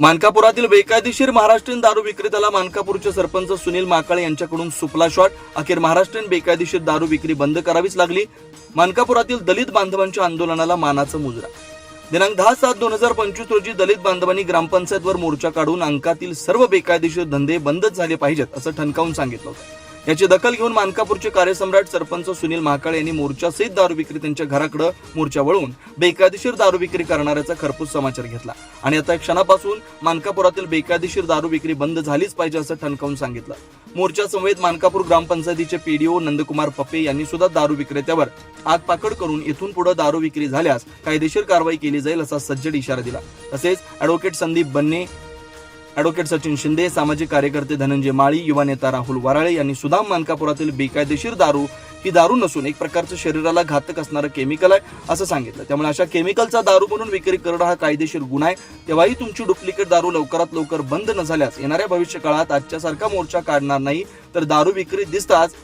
मानकापुरातील बेकायदेशीर महाराष्ट्रीयन दारू विक्रेत्याला मानकापूरचे सरपंच सुनील माकाळे यांच्याकडून सुपला शॉट. अखेर महाराष्ट्रीयन बेकायदेशीर दारू विक्री बंद करावीच लागली. मानकापुरातील दलित बांधवांच्या आंदोलनाला मानाचा मुजरा. दिनांक दहा सात दोन हजार पंचवीस रोजी दलित बांधवांनी ग्रामपंचायतवर मोर्चा काढून अंकातील सर्व बेकायदेशीर धंदे बंदच झाले पाहिजेत असं ठणकावून सांगितलं होतं. याची दखल घेऊन मानकापूरचे कार्यसम्राट सरपंच सुनील महाकाळे यांनी मोर्चा सहित दारू विक्रेत्यांच्या घराकडे मोर्चा वळून बेकायदेशीर दारू विक्री करणाऱ्याचा खरपूस समाचार घेतला. आणि आता क्षणापासून मानकापुरातील बेकायदेशीर दारू विक्री बंद झालीच पाहिजे असं ठणकावून सांगितलं. मोर्चा समवेत मानकापूर ग्रामपंचायतीचे पीडीओ नंदकुमार पप्पे यांनी सुद्धा दारू विक्रेत्यावर आग पाकड करून इथून पुढे दारू विक्री झाल्यास कायदेशीर कारवाई केली जाईल असा सज्जड इशारा दिला. तसेच अॅडव्होकेट संदीप बन्ने अॅडव्होकेट सचिन शिंदे सामाजिक कार्यकर्ते धनंजय माळी युवा नेता राहुल वराळे यांनी सुदाम मानकापुरातील बेकायदेशीर दारू ही दारू नसून एक प्रकारचं शरीराला घातक असणारं केमिकल आहे असं सांगितलं. त्यामुळे अशा केमिकलचा दारू म्हणून विक्री करणं हा कायदेशीर गुन्हा आहे. तेव्हाही तुमची डुप्लिकेट दारू लवकरात लवकर बंद न झाल्यास येणाऱ्या भविष्य काळात आजच्यासारखा मोर्चा काढणार नाही तर दारू विक्री दिसताच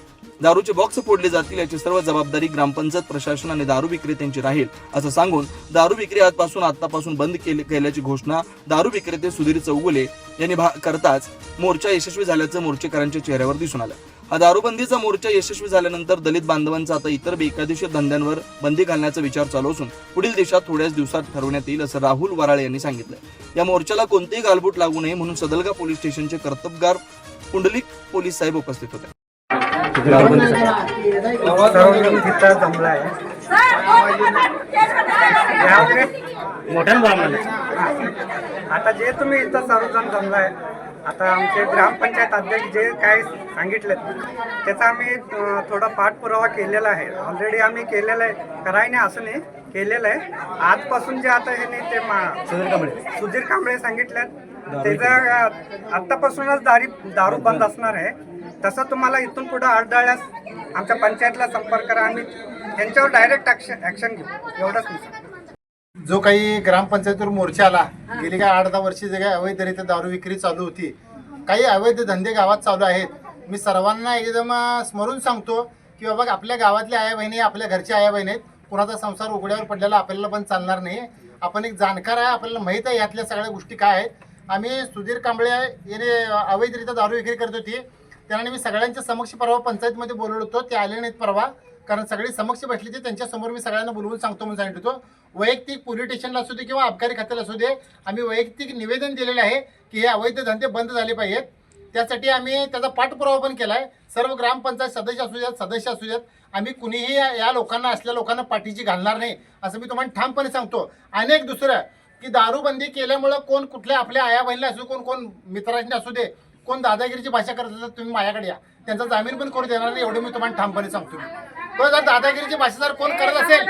दारूचे बॉक्स फोडले जातील याची सर्व जबाबदारी ग्रामपंचायत प्रशासन आणि दारू विक्रेत्यांची राहील असं सांगून दारू विक्री आजपासून आतापासून बंद केली केल्याची घोषणा दारू विक्रेते सुधीर चौगुले यांनी भा- करताच मोर्चा यशस्वी झाल्याचं मोर्चेकरांच्या चेहऱ्यावर दिसून आलं. हा दारूबंदीचा मोर्चा यशस्वी झाल्यानंतर दलित बांधवांचा आता इतर बेकायदेशीर धंद्यांवर बंदी घालण्याचा विचार चालू असून पुढील देशात थोड्याच दिवसात ठरवण्यात येईल असं राहुल वराळे यांनी सांगितलं. या मोर्चाला कोणतेही गालबोट लागू नये म्हणून सदलगा पोलीस स्टेशनचे कर्तबगार पुंडलिक पोलीस साहेब उपस्थित होते. तिथं जमला आहे मोठ्यानं आता जे तुम्ही इथं सर्वजण जमला आहे आता आमचे ग्रामपंचायत अध्यक्ष जे काय सांगितले त्याचा आम्ही थोडा पाठपुरावा केलेला आहे. ऑलरेडी आम्ही केलेला आहे. कराय नाही असं नाही केलेलं आहे. आजपासून जे आता हे नाही ते मा- सुधीर कांबळे. सुधीर कांबळे सांगितलं त्याचं आत्तापासूनच दारी दारू बंद असणार आहे तसं तुम्हाला इथून पुढे आढळल्यास आमच्या पंचायतला संपर्क करा. आम्ही त्यांच्यावर डायरेक्ट ॲक्शन ॲक्शन घेऊ. एवढंच मी जो काही ग्रामपंचायतीवर मोर्चा आला गेली काय आठ दहा वर्षी जे काही अवैधरित्या दारू विक्री चालू होती काही अवैध धंदे गावात चालू आहेत. मी सर्वांना एकदम स्मरून सांगतो की बाबा आपल्या गावातल्या आया बहिणी आपल्या घरच्या आया बहिणी आहेत. कुणाचा संसार उघड्यावर पडलेला आपल्याला पण चालणार नाही. आपण एक जाणकार आहे आपल्याला माहीत आहे यातल्या सगळ्या गोष्टी काय आहेत. आम्ही सुधीर कांबळे याने अवैधरित्या दारू विक्री करत होती. त्यांना मी सगळ्यांच्या समक्ष परवा पंचायतमध्ये बोलवलं होतो ते आले नाहीत परवा. कारण सगळी समक्ष बसली ते त्यांच्यासमोर मी सगळ्यांना बोलवून सांगतो म्हणून सांगितलं होतो. वैयक्तिक पोलीस स्टेशनला असू दे किंवा अबकारी खात्याला असू दे आम्ही वैयक्तिक निवेदन दिलेलं आहे की हे अवैध धंदे बंद झाले पाहिजेत. त्यासाठी आम्ही त्याचा पाठपुरावा पण केला आहे सर्व ग्रामपंचायत सदस्य असू द्यात सदस्य असू द्यात आम्ही कुणीही या लोकांना असल्या लोकांना पाठीची घालणार नाही असं मी तुम्हाला ठामपणे सांगतो. अनेक दुसरं की दारूबंदी केल्यामुळं कोण कुठल्या आपल्या आया बहिणीला असू कोण कोण मित्रांनी असू दे कोण दादागिरीची भाषा करत असेल तर तुम्ही माझ्याकडे या. त्यांचा जामीन पण करू देणार नाही एवढं मी तुम्हाला ठामपणे सांगतो. तो जर दादागिरीची भाषा जर कोण करत असेल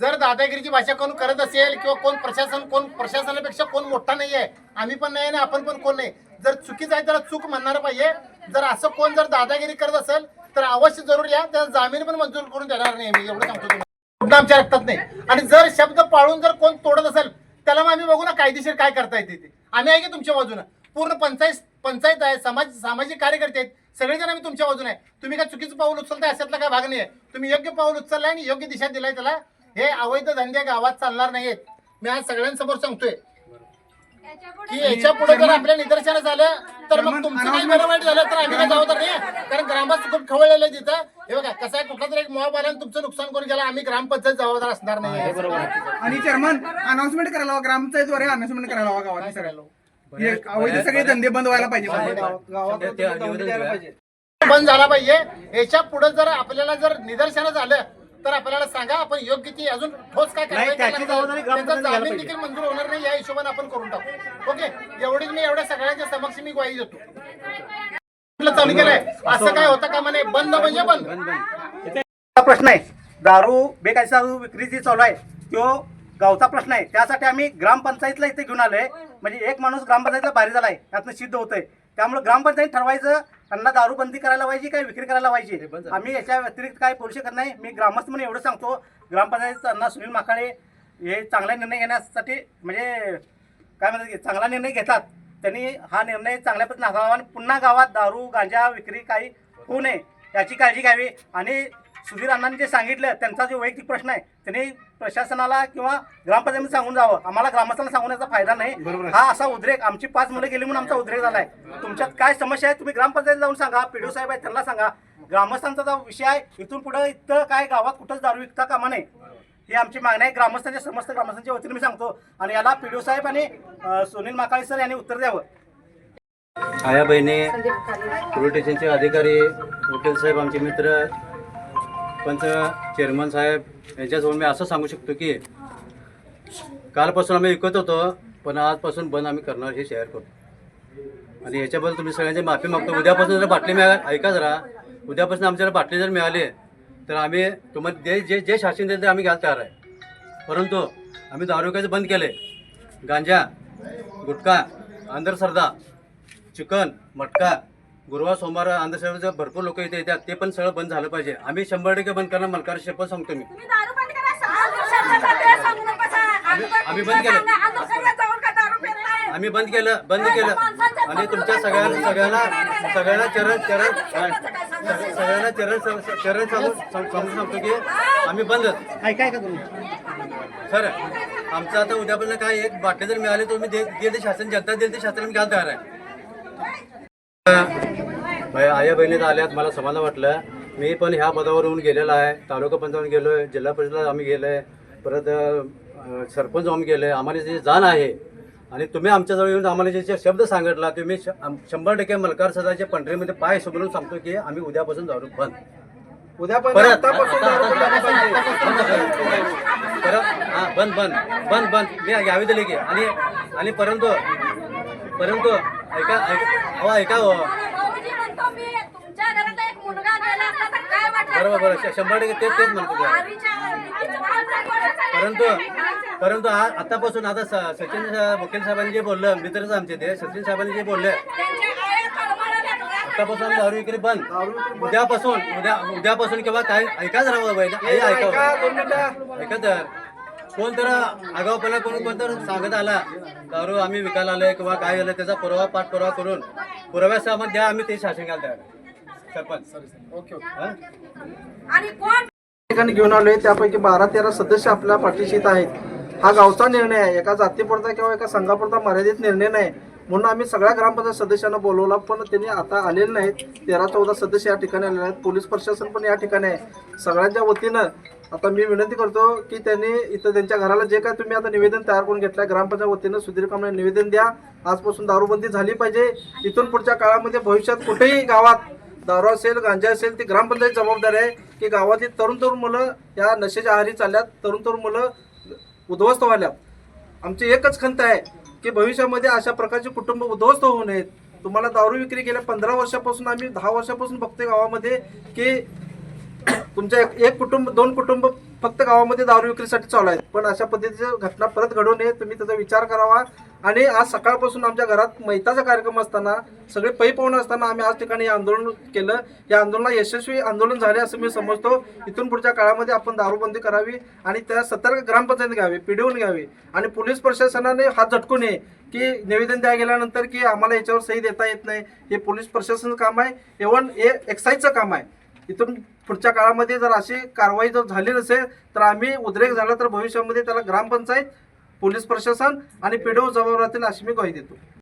जर दादागिरीची भाषा कोण करत असेल किंवा कोण प्रशासन कोण प्रशासनापेक्षा कोण मोठा नाही आहे आम्ही पण नाही आणि आपण पण कोण नाही. जर चुकीचं आहे त्याला चूक म्हणणार पाहिजे. जर असं कोण जर दादागिरी करत असेल तर अवश्य जरूर या. त्याला जामीन पण मंजूर करून देणार नाही मी एवढं सांगतो तुम्हाला. आमच्या रक्तात नाही. आणि जर शब्द पाळून जर कोण तोडत असेल त्याला मग आम्ही बघू ना कायदेशीर काय करता येते ते. आम्ही आहे की तुमच्या बाजूनं? पूर्ण पंचायत पंचायत आहे समाज सामाजिक कार्यकर्ते आहेत सगळेजण आम्ही तुमच्या बाजूने आहे. तुम्ही काय चुकीचं पाऊल उचलताय अशातला काय भाग नाही आहे तुम्ही योग्य पाऊल उचललाय आणि योग्य दिशा दिलाय त्याला. हे अवैध धंदे गावात चालणार नाहीयेत. मी आज सगळ्यांसमोर सांगतोय की याच्यापुढे जर आपल्या निदर्शनास आलं तर मग तुमचं काही बरं वाईट झालं तर आम्ही काय जबाबदार नाही कारण ग्रामस्थ खूप खवळलेलं तिथं हे बघा कसं आहे कुठला तरी एक मोबाईल आला आणि तुमचं नुकसान करून गेला आम्ही ग्रामपंचायत जबाबदार असणार नाही आणि चेअरमन अनाउन्समेंट करायला हवा. ग्रामपंचायतद्वारे अनाउन्समेंट करायला हवा गावात सगळ्याला हे अवैध सगळे धंदे बंद व्हायला पाहिजे. बंद झाला पाहिजे. याच्यापुढे जर आपल्याला जर निदर्शनास आलं तर आपल्याला सांगा आपण योग्य ती अजून ठोस काय जामीन देखील मंजूर होणार नाही या हिशोबाने आपण करून टाकू. ओके? एवढीच मी एवढ्या सगळ्यांच्या समक्ष मी ग्वाही देतो. चालू केलंय. असं काय होतं का म्हणे? बंद म्हणजे बंद. हा प्रश्न आहे. दारू बेकायदा दारू विक्री जी चालू आहे. तो गावचा प्रश्न आहे. त्यासाठी आम्ही ग्रामपंचायतला इथे घेऊन आलोय. म्हणजे एक माणूस ग्रामपंचायतला बाहेर झालाय. त्यातनं सिद्ध होतंय. त्यामुळे ग्रामपंचायत ठरवायचं त्यांना दारू बंदी करायला पाहिजे काय विक्री करायला पाहिजे? आम्ही याच्या व्यतिरिक्त काय बोलू शकत नाही. मी ग्रामस्थ म्हणून एवढं सांगतो. ग्रामपंचायत अण्णा सुनील माकाळे हे चांगला निर्णय घेण्यासाठी म्हणजे काय म्हणतात की चांगला निर्णय घेतात. त्यांनी हा निर्णय चांगल्या पद्धतीने हाताळावा आणि पुन्हा गावात दारू गांजा विक्री काही होऊ नये याची काळजी घ्यावी. आणि सुधीर अण्णांनी जे सांगितलं त्यांचा जो वैयक्तिक प्रश्न आहे त्यांनी प्रशासनाला किंवा ग्रामपंचायतीने सांगून जावं. आम्हाला ग्रामस्थांना सांगण्याचा फायदा नाही. हा असा उद्रेक आमची पाच मुलं गेली म्हणून आमचा उद्रेक झालाय. तुमच्यात काय समस्या आहे तुम्ही ग्रामपंचायत जाऊन सांगा पीडीओ साहेब आहे त्यांना सांगा. ग्रामस्थांचा जो विषय आहे इथून पुढे इथं काय गावात कुठंच दारू विकता कामा नये. ही आमची मागणी आहे. ग्रामस्थांच्या समस्त ग्रामस्थांच्या वतीने मी सांगतो. आणि याला पीडीओ साहेब आणि सुनील माकाळे सर यांनी उत्तर द्यावं. आया बहिणी पोलीस स्टेशनचे अधिकारी वकील साहेब आमचे मित्र पंच चेअरमन साहेब यांच्यासमोर मी असं सांगू शकतो की कालपासून आम्ही विकत होतो पण आजपासून बंद आम्ही करणार हे शेअर करतो आणि याच्याबद्दल तुम्ही सगळ्यांची माफी मागतो. उद्यापासून जर बाटली मिळा ऐका जरा. उद्यापासून आमच्याला बाटली जर मिळाली तर आम्ही तुम्हाला जे जे जे शासन देईल ते आम्ही घ्यायला तयार आहे. परंतु आम्ही दारू बंद केले गांजा गुटखा अंधश्रद्धा चिकन मटका गुरुवार सोमवार अंधश्रद्धेचं भरपूर लोक इथे येतात. ते पण सगळं बंद झालं पाहिजे. आम्ही शंभर टक्के बंद करणार. मलकार शपथ सांगतो मी. तुम्ही दारू बंद करा. सांगू नका. आम्ही बंद केलं. आम्ही बंद केलं. बंद केलं. आणि तुमच्या सगळ्यांना सगळ्यांना सगळ्यांना चरण चरण सगळ्यांना चरण चरण सांगून सांगून सांगतो की आम्ही बंदच ऐकाय का तुम्ही? सर आमचं आता उद्यापर्यंत काय एक बाटले जर मिळाले तर मी दे शासन. जनता देईल ते शासन. मी घ्यायला तयार आहे. आया बहिणीत आल्यात मला समाधान वाटलं. मी पण ह्या पदावर येऊन गेलेला आहे. तालुका पंचायत गेलो आहे जिल्हा परिषदला आम्ही गेलो आहे परत सरपंच आम्ही गेलो आहे आम्हाला जी जाण आहे आणि तुम्ही आमच्याजवळ येऊन आम्हाला जे शब्द सांगितला ते मी श- आम- शंभर टक्के मलकार सदाच्या पंढरीमध्ये पाय समोरून सांगतो की आम्ही उद्यापासून दारू बंद. उद्या पण परत बंद हा बंद बंद बंद बंद. मी यावी दिले की. आणि आणि परंतु परंतु ऐका ऐका अहो ऐका हो. भाऊजी म्हणतो मी तुमच्या घरात एक मुलगा गेला असता तर काय वाटलं बरोबर बरोबर. श- शंभर टक्के तेच तेच म्हणतो. परंतु परंतु आ- आतापासून आता सचिन वकील साहेबांनी जे बोललं मित्रच आमचे ते. सचिन साहेबांनी जे बोलले आतापासून आम्ही दारू विक्री बंद. उद्यापासून उद्या उद्यापासून किंवा काय? ऐका जरा बाबा, हे ऐका ऐका, हो. दोन मिनिटं. ऐका तर. कोण तर आगावपणा कोण कोण तर सांगत आला दारू आम्ही विकायला आलोय किंवा काय झालं त्याचा पुरावा पाठपुरावा करून पुराव्यासह आम्हाला द्या आम्ही ते शासन घ्यायला तयार. सरपंच. Okay okay. हा? आणि कोण? ठिकाणी घेऊन आलोय त्यापैकी बारा तेरा सदस्य आपल्या पाठीशी आहेत. हा गावचा निर्णय आहे. एका जातीपुरता किंवा एका संघापुरता मर्यादित निर्णय नाही. म्हणून आम्ही सगळ्या ग्रामपंचायत सदस्यांना बोलवला पण त्यांनी आता आलेले नाहीत. तेरा चौदा सदस्य या ठिकाणी आलेले आहेत. पोलीस प्रशासन पण या ठिकाणी आहे. सगळ्यांच्या वतीनं आता मी विनंती करतो की त्यांनी इथं त्यांच्या घराला जे काय तुम्ही आता निवेदन तयार करून घेतलंय ग्रामपंचायत वतीनं सुधीर कांबळे निवेदन द्या. आजपासून दारूबंदी झाली पाहिजे. इथून पुढच्या काळामध्ये भविष्यात कुठेही गावात दारू असेल गांजा असेल ती ग्रामपंचायत जबाबदारी आहे की गावातील तरुण तरुण मुलं या नशेच्या आहारी चालल्यात तरुण तरुण मुलं उद्ध्वस्त व्हायल्यात. आमची एकच खंत आहे की भविष्यामध्ये अशा प्रकारचे कुटुंब उद्ध्वस्त होऊ नयेत. तुम्हाला दारू विक्री गेल्या पंधरा वर्षापासून आम्ही दहा वर्षापासून बघतोय गावामध्ये की तुमच्या एक- कुटुंब दोन कुटुंब फक्त गावामध्ये दारू विक्रीसाठी चालू आहेत. पण अशा पद्धतीच्या घटना परत घडू नये तुम्ही त्याचा विचार करावा. आणि आज सकाळपासून आमच्या घरात मैताचा कार्यक्रम असताना सगळे पै पाहुणे असताना आम्ही आज ठिकाणी आंदोलन केलं. या आंदोलनाला यशस्वी आंदोलन झाले असं मी समजतो. इथून पुढच्या काळामध्ये आपण दारूबंदी करावी आणि त्या सतर्क ग्रामपंचायत घ्यावी पिढीवून घ्यावी. आणि पोलीस प्रशासनाने हात झटकू नये की निवेदन द्या गेल्यानंतर की आम्हाला याच्यावर सही देता येत नाही. हे पोलीस प्रशासनाचं काम आहे. इव्हन हे एक्साईजचं काम आहे. इथून पुढच्या काळामध्ये जर अशी कारवाई जर झाली नसेल तर आम्ही उद्रेक झाला तर भविष्यामध्ये त्याला ग्रामपंचायत पोलीस प्रशासन आणि पीडीओ जबाबदार राहतील अशी मी ग्वाही देतो.